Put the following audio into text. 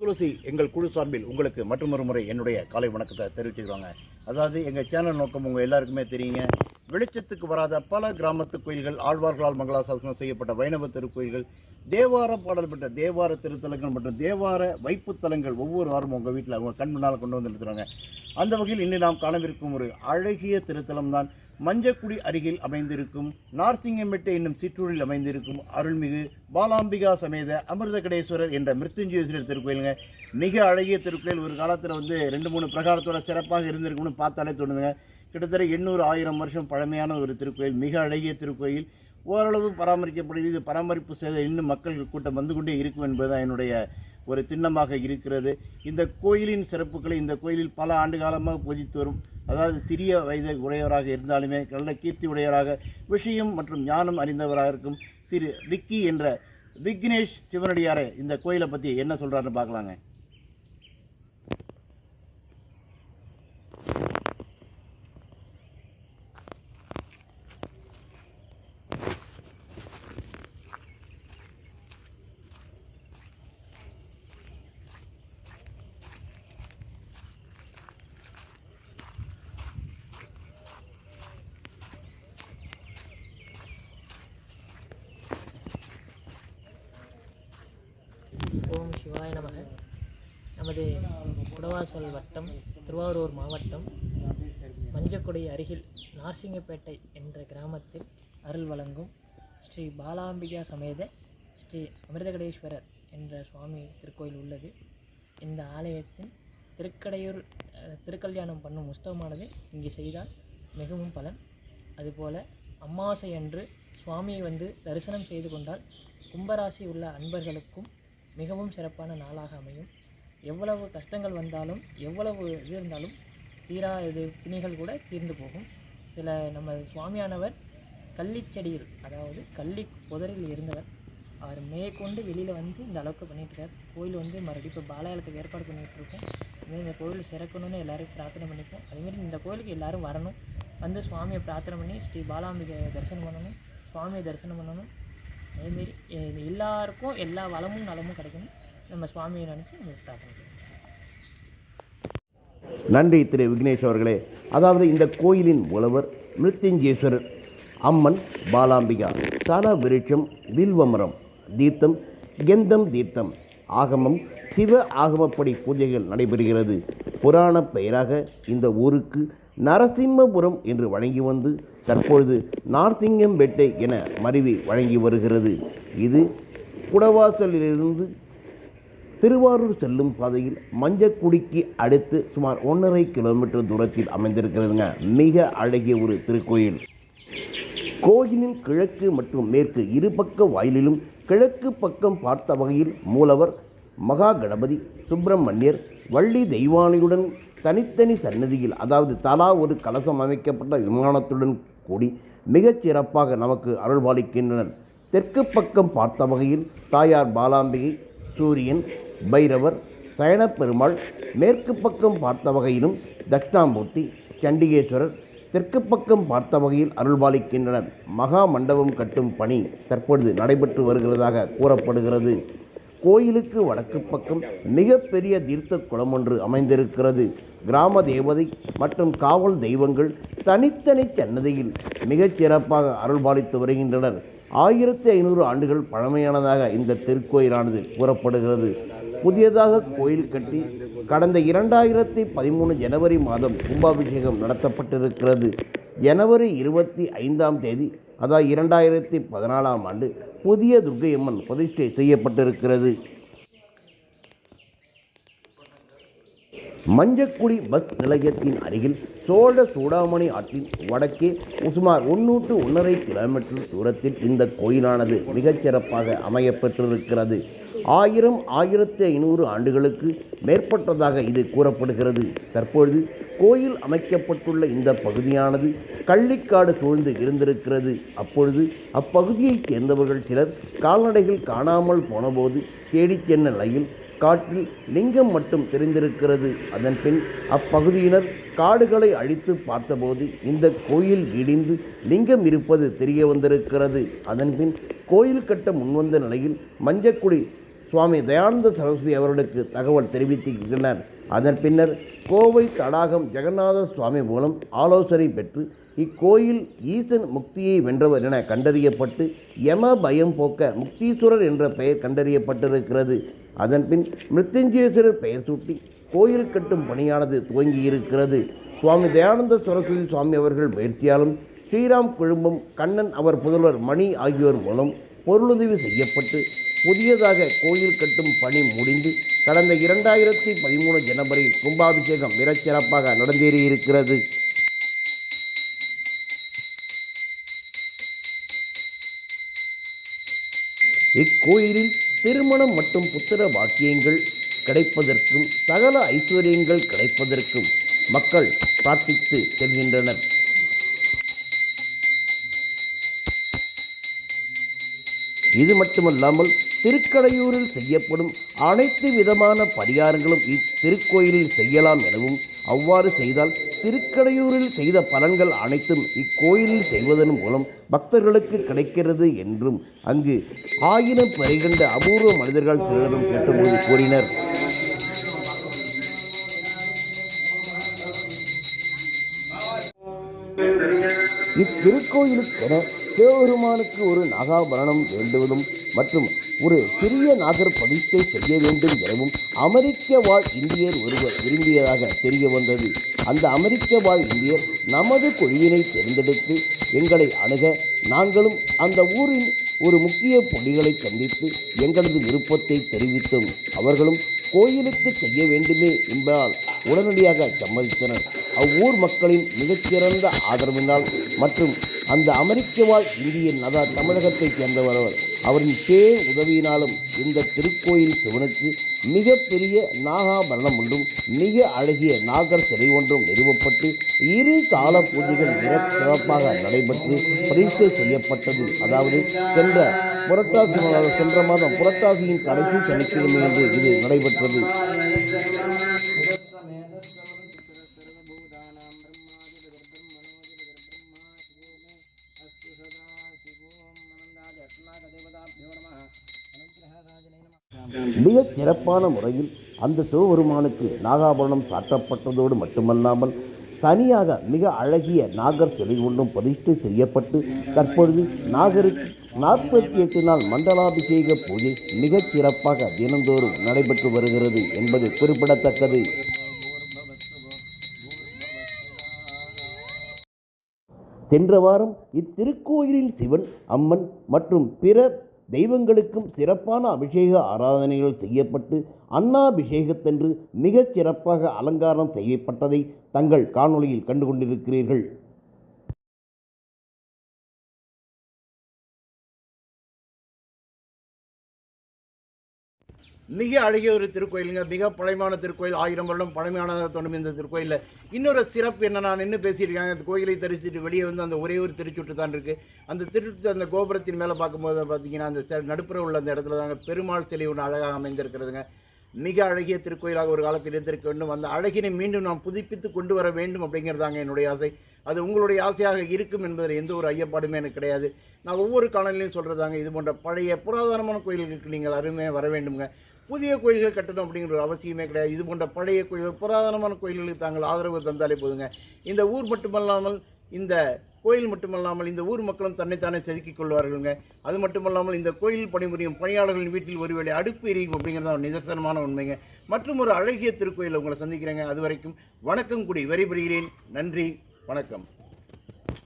துளசி எங்கள் குழு சார்பில் உங்களுக்கு மற்றொரு முறை என்னுடைய காலை வணக்கத்தை தெரிவிச்சுக்கிறாங்க. அதாவது எங்கள் சேனல் நோக்கம் உங்கள் எல்லாருக்குமே தெரியுங்க. வெளிச்சத்துக்கு வராத பல கிராமத்து கோயில்கள் ஆழ்வார்களால் மங்களாசாசனம் செய்யப்பட்ட வைணவ திருக்கோயில்கள் தேவார பாடல் பெற்ற தேவார திருத்தலங்கள் மற்றும் தேவார வைப்புத்தலங்கள் ஒவ்வொரு வாரமும் உங்கள் வீட்டில் அவங்க கண் முன்னால் கொண்டு வந்து நிறுத்துகிறாங்க அந்த வகையில் இன்று நாம் காணவிருக்கும் ஒரு அழகிய திருத்தலம் தான் மஞ்சக்குடி அருகில் அமைந்திருக்கும் நார்சிங்கம்பேட்டை என்னும் சிற்றூரில் அமைந்திருக்கும் அருள்மிகு பாலாம்பிகா சமேத அமிர்தகடேஸ்வரர் என்ற மிருத்துஞ்சீஸ்வரர் திருக்கோயிலுங்க. மிக அழகிய திருக்கோயில். ஒரு காலத்தில் வந்து ரெண்டு மூணு பிரகாரத்தோட சிறப்பாக இருந்திருக்கும்னு பார்த்தாலே தோணுதுங்க. கிட்டத்தட்ட எண்ணூறு ஆயிரம் வருஷம் பழமையான ஒரு திருக்கோயில். மிக அழகிய திருக்கோயில். ஓரளவு பராமரிக்கப்படுகிறது இது பராமரிப்பு செய்த இன்னும் மக்கள் கூட்டம் வந்து கொண்டே இருக்கும் என்பதுதான் என்னுடைய ஒரு திண்ணமாக இருக்கிறது. இந்த கோயிலின் சிறப்புகளை இந்த கோயிலில் பல ஆண்டு காலமாக பூஜித்து வரும் அதாவது சிறிய வயது உடையவராக இருந்தாலுமே நல்ல கீர்த்தி உடையவராக விஷயம் மற்றும் ஞானம் அறிந்தவராக இருக்கும் திரு விக்கி என்ற விக்னேஷ் சிவனடியாரை இந்த கோயிலை பற்றி என்ன சொல்கிறாருன்னு பார்க்கலாங்க. சிவாய நமக. நமது குடவாசல் வட்டம் திருவாரூர் மாவட்டம் மஞ்சக்குடி அருகில் நார்சிங்கப்பேட்டை என்ற கிராமத்தில் அருள் வழங்கும் ஸ்ரீ பாலாம்பிகா சமேத ஸ்ரீ அமிர்தகடேஸ்வரர் என்ற சுவாமி திருக்கோயில் உள்ளது. இந்த ஆலயத்தின் திருக்கடையூர் திருக்கல்யாணம் பண்ணும் உஸ்தவமானது இங்கு செய்தால் மிகவும் பலன். அதுபோல் அமாவாசை அன்று சுவாமியை வந்து தரிசனம் செய்து கொண்டால் கும்பராசி உள்ள அன்பர்களுக்கும் மிகவும் சிறப்பான நாளாக அமையும். எவ்வளவு கஷ்டங்கள் வந்தாலும் எவ்வளவு இது இருந்தாலும் தீரா இது பிணிகள் கூட தீர்ந்து போகும். சில நம்ம சுவாமியானவர் கள்ளிச்செடியில் அதாவது கள்ளி புதரில் இருந்தவர் அவர் மேற்கொண்டு வெளியில் வந்து இந்த அளவுக்கு பண்ணிட்டுருக்கார். கோயில் வந்து மறுபடியும் இப்போ பாலாயலத்துக்கு ஏற்பாடு பண்ணிகிட்டு இருக்கோம் இதுமாரி இந்த கோயில் சிறக்கணும்னு எல்லோரும் பிரார்த்தனை பண்ணிப்போம். அதேமாரி இந்த கோயிலுக்கு எல்லோரும் வரணும். வந்து சுவாமியை பிரார்த்தனை பண்ணி ஸ்ரீ பாலாம்பிகை தரிசனம் பண்ணணும். சுவாமியை தரிசனம் பண்ணணும். அதேமாரி எல்லாருக்கும் எல்லா வளமும் நலமும் கிடைக்கும் நம்ம சுவாமியை நினச்சி நம்ம பிரார்த்தனை நன்றி திரு விக்னேஷ் அவர்களே. அதாவது இந்த கோயிலின் உழவர் மிருத்யுஞ்சேஸ்வரர் அம்மன் பாலாம்பிகா சால விருட்சம் வில்வமரம் தீர்த்தம் கெந்தம் தீர்த்தம் ஆகமம் சிவ ஆகமப்படி பூஜைகள் நடைபெறுகிறது. புராண பெயராக இந்த ஊருக்கு நரசிம்மபுரம் என்று வழங்கி வந்து தற்பொழுது நார்த்திங்கம்பேட்டை என மருவி வழங்கி வருகிறது. இது குடவாசலிலிருந்து திருவாரூர் செல்லும் பாதையில் மஞ்சக்குடிக்கு அடுத்து சுமார் ஒன்றரை கிலோமீட்டர் தூரத்தில் அமைந்திருக்கிறதுங்க. மிக அழகிய ஒரு திருக்கோயில். கோயிலின் கிழக்கு மற்றும் மேற்கு இருபக்க வாயிலிலும் கிழக்கு பக்கம் பார்த்த வகையில் மூலவர் மகா கணபதி சுப்பிரமணியர் வள்ளி தெய்வானையுடன் தனித்தனி சன்னதியில் அதாவது தலா ஒரு கலசம் அமைக்கப்பட்ட விமானத்துடன் கூடி மிகச் சிறப்பாக நமக்கு அருள்பாலிக்கின்றனர் தெற்கு பக்கம் பார்த்த வகையில் தாயார் பாலாம்பிகை சூரியன் பைரவர் சயனப்பெருமாள் மேற்கு பக்கம் பார்த்த வகையிலும் தட்சிணாமூர்த்தி சண்டிகேஸ்வரர் தெற்கு பக்கம் பார்த்த வகையில் அருள்பாலிக்கின்றனர் மகா மண்டபம் கட்டும் பணி தற்பொழுது நடைபெற்று வருகிறதாக கூறப்படுகிறது. கோயிலுக்கு வடக்கு பக்கம் மிகப்பெரிய தீர்த்த குளம் ஒன்று அமைந்திருக்கிறது. கிராம தேவதை மற்றும் காவல் தெய்வங்கள் தனித்தனி சன்னதியில் மிகச் சிறப்பாக அருள்பாலித்து வருகின்றனர். ஆயிரத்தி ஐநூறு ஆண்டுகள் பழமையானதாக இந்த திருக்கோயிலானது கூறப்படுகிறது. புதியதாக கோயில் கட்டி கடந்த இரண்டாயிரத்தி பதிமூணு ஜனவரி மாதம் கும்பாபிஷேகம் நடத்தப்பட்டிருக்கிறது. ஜனவரி இருபத்தி ஐந்தாம் தேதி அதாவது இரண்டாயிரத்தி பதினாலாம் ஆண்டு புதிய துர்க்கையம்மன் பிரதிஷ்டை செய்யப்பட்டிருக்கிறது. மஞ்சக்குடி பஸ் நிலையத்தின் அருகில் சோழ சூடாமணி ஆற்றின் வடக்கே சுமார் ஒன்னூற்று ஒன்றரை கிலோமீட்டர் தூரத்தில் இந்த கோயிலானது மிகச் சிறப்பாக அமையப்பெற்றிருக்கிறது. ஆயிரம் ஆயிரத்தி ஐநூறு ஆண்டுகளுக்கு மேற்பட்டதாக இது கூறப்படுகிறது. தற்பொழுது கோயில் அமைக்கப்பட்டுள்ள இந்த பகுதியானது கள்ளிக்காடு சூழ்ந்து இருந்திருக்கிறது. அப்பொழுது அப்பகுதியைச் சேர்ந்தவர்கள் சிலர் கால்நடைகள் காணாமல் போனபோது தேடிச் சென்ற நிலையில் காட்டில் லிங்கம் மட்டும் தெரிந்திருக்கிறது. அதன் பின் அப்பகுதியினர் காடுகளை அழித்து பார்த்தபோது இந்த கோயில் இடிந்து லிங்கம் இருப்பது தெரிய வந்திருக்கிறது. அதன் பின் கோயில் கட்ட முன்வந்த நிலையில் மஞ்சக்குடி சுவாமி தயானந்த சரஸ்வதி அவர்களுக்கு தகவல் தெரிவித்திருக்கின்றனர். அதன் பின்னர் கோவை தடாகம் ஜெகநாத சுவாமி மூலம் ஆலோசனை பெற்று இக்கோயில் ஈசன் முக்தியை வென்றவர் என கண்டறியப்பட்டு யம பயம் போக்க முக்தீஸ்வரர் என்ற பெயர் கண்டறியப்பட்டிருக்கிறது. அதன்பின் மிருத்யுஞ்சேஸ்வரர் பெயர் சூட்டி கோயில் கட்டும் பணியானது துவங்கியிருக்கிறது. சுவாமி தயானந்த சரஸ்வதி சுவாமி அவர்கள் பயிற்சியாலும் ஸ்ரீராம் குழும்பம் கண்ணன் அவர் புதல்வர் மணி ஆகியோர் மூலம் பொருளுதவி செய்யப்பட்டு புதியதாக கோயில் கட்டும் பணி முடிந்து கடந்த இரண்டாயிரத்தி பதிமூணு ஜனவரி கும்பாபிஷேகம் மிகச்சிறப்பாக நடந்தேறியிருக்கிறது. இக்கோயிலில் திருமணம் மற்றும் புத்திர வாக்கியங்கள் கிடைப்பதற்கும் சகல ஐஸ்வர்யங்கள் கிடைப்பதற்கும் மக்கள் பிரார்த்தித்து செல்கின்றனர். இது மட்டுமல்லாமல் திருக்கடையூரில் செய்யப்படும் அனைத்து விதமான பரிகாரங்களும் இத்திருக்கோயிலில் செய்யலாம் எனவும் அவ்வாறு செய்தால் திருக்கடையூரில் செய்த பலன்கள் அனைத்தும் இக்கோயிலில் செய்வதன் மூலம் பக்தர்களுக்கு கிடைக்கிறது என்றும் அங்கு ஆயிரம் பெறுகின்ற அபூர்வ மனிதர்கள் சிலரும் கேட்டபோது கூறினர். இத்திருக்கோயிலுக்கென சிவபெருமானுக்கு ஒரு நாகாபரணம் வேண்டுவதும் மற்றும் ஒரு சிறிய நாகர் செய்ய வேண்டும் எனவும் அமெரிக்க வாழ் இந்தியர் ஒருவர் விரும்பியதாக தெரிய வந்தது. அந்த அமெரிக்க வாழ் இந்தியர் நமது குழுவினை தேர்ந்தெடுத்து எங்களை அணுக நாங்களும் அந்த ஊரின் ஒரு முக்கிய புள்ளிகளை சந்தித்து எங்களது விருப்பத்தை தெரிவித்தோம் அவர்களும் கோயிலுக்கு செய்ய வேண்டுமே என்பதால் உடனடியாக சம்மதித்தனர். அவ்வூர் மக்களின் மிகச்சிறந்த ஆதரவினால் மற்றும் அந்த அமெரிக்க வாழ் இந்தியன் அதாவது தமிழகத்தைச் சேர்ந்தவர் அவர். அவரின் பே உதவியினாலும் இந்த திருக்கோயில் சிவனுக்கு மிகப்பெரிய நாகாபரணம் ஒன்றும் மிக அழகிய நாகர் சிலை ஒன்றும் நிறுவப்பட்டு இரு கால பூஜைகள் மிக சிறப்பாக நடைபெற்று பிரதிஷ்டை செய்யப்பட்டது. அதாவது சென்ற புரட்டாசி மாதம் சென்ற மாதம் புரட்டாசியின் கடைசி சனிக்கிழமை என்று இது நடைபெற்றது. மிக சிறப்பான முறையில் அந்த சிவபெருமானுக்கு நாகாபரணம் சாற்றப்பட்டதோடு மட்டுமல்லாமல் தனியாக மிக அழகிய நாகர் சிலை ஒன்றும் பிரதிஷ்டை செய்யப்பட்டு தற்பொழுது நாகருக்கு நாற்பத்தி எட்டு நாள் மண்டலாபிஷேக பூஜை மிகச் சிறப்பாக தினந்தோறும் நடைபெற்று வருகிறது என்பது குறிப்பிடத்தக்கது. சென்ற வாரம் இத்திருக்கோயிலில் சிவன் அம்மன் மற்றும் பிற தெய்வங்களுக்கும் சிறப்பான அபிஷேக ஆராதனைகள் செய்யப்பட்டு அன்னாபிஷேகத்தன்று மிகச் சிறப்பாக அலங்காரம் செய்யப்பட்டதை தங்கள் காணொளியில் கண்டு கொண்டிருக்கிறீர்கள் மிக அழகிய ஒரு திருக்கோயிலுங்க. மிக பழமையான திருக்கோயில். ஆயிரம் வருடம் பழமையான தோணும் இந்த திருக்கோயிலில். இன்னொரு சிறப்பு என்ன நான் நின்று பேசியிருக்காங்க அந்த கோயிலை தரிசிட்டு வெளியே வந்து அந்த ஒரே ஒரு திருச்சுட்டு தான் இருக்குது அந்த திருச்சுட்டு அந்த கோபுரத்தின் மேலே பார்க்கும்போது பார்த்தீங்கன்னா அந்த நடுப்புற உள்ள அந்த இடத்துல தாங்க பெருமாள் சிலை ஒன்று அழகாக அமைந்திருக்கிறதுங்க. மிக அழகிய திருக்கோயிலாக ஒரு காலத்தில் இருந்திருக்க. வேண்டும் அந்த அழகினை மீண்டும் நாம் புதுப்பித்து கொண்டு வர வேண்டும் அப்படிங்கிறதாங்க என்னுடைய ஆசை. அது உங்களுடைய ஆசையாக இருக்கும் என்பதில் எந்த ஒரு ஐயப்பாடுமே எனக்கு கிடையாது. நான் ஒவ்வொரு காலநிலையும் சொல்கிறதாங்க இது போன்ற பழைய புராதனமான கோயில்களுக்கு நீங்கள் அருமையாக வர வேண்டுங்க புதிய கோயில்கள் கட்டணும் அப்படிங்கிற ஒரு அவசியமே கிடையாது. இது போன்ற பழைய கோயில்கள் புராதனமான கோயில்களுக்கு தாங்கள் ஆதரவு தந்தாலே போதுங்க. இந்த ஊர் மட்டுமல்லாமல் இந்த கோயில் மட்டுமல்லாமல் இந்த ஊர் மக்களும் தன்னைத்தானே செதுக்கிக் கொள்வார்களுங்க. அது மட்டுமல்லாமல் இந்த கோயில் பணிபுரியும் பணியாளர்களின் வீட்டில் ஒருவேளை அடுப்பு எரியும் அப்படிங்கிறது ஒரு நிதர்சனமான உண்மைங்க. மற்றும் ஒரு அழகிய திருக்கோயிலை உங்களை சந்திக்கிறேங்க. அது வரைக்கும் வணக்கம் கூடி விரைபெறுகிறேன் நன்றி வணக்கம்.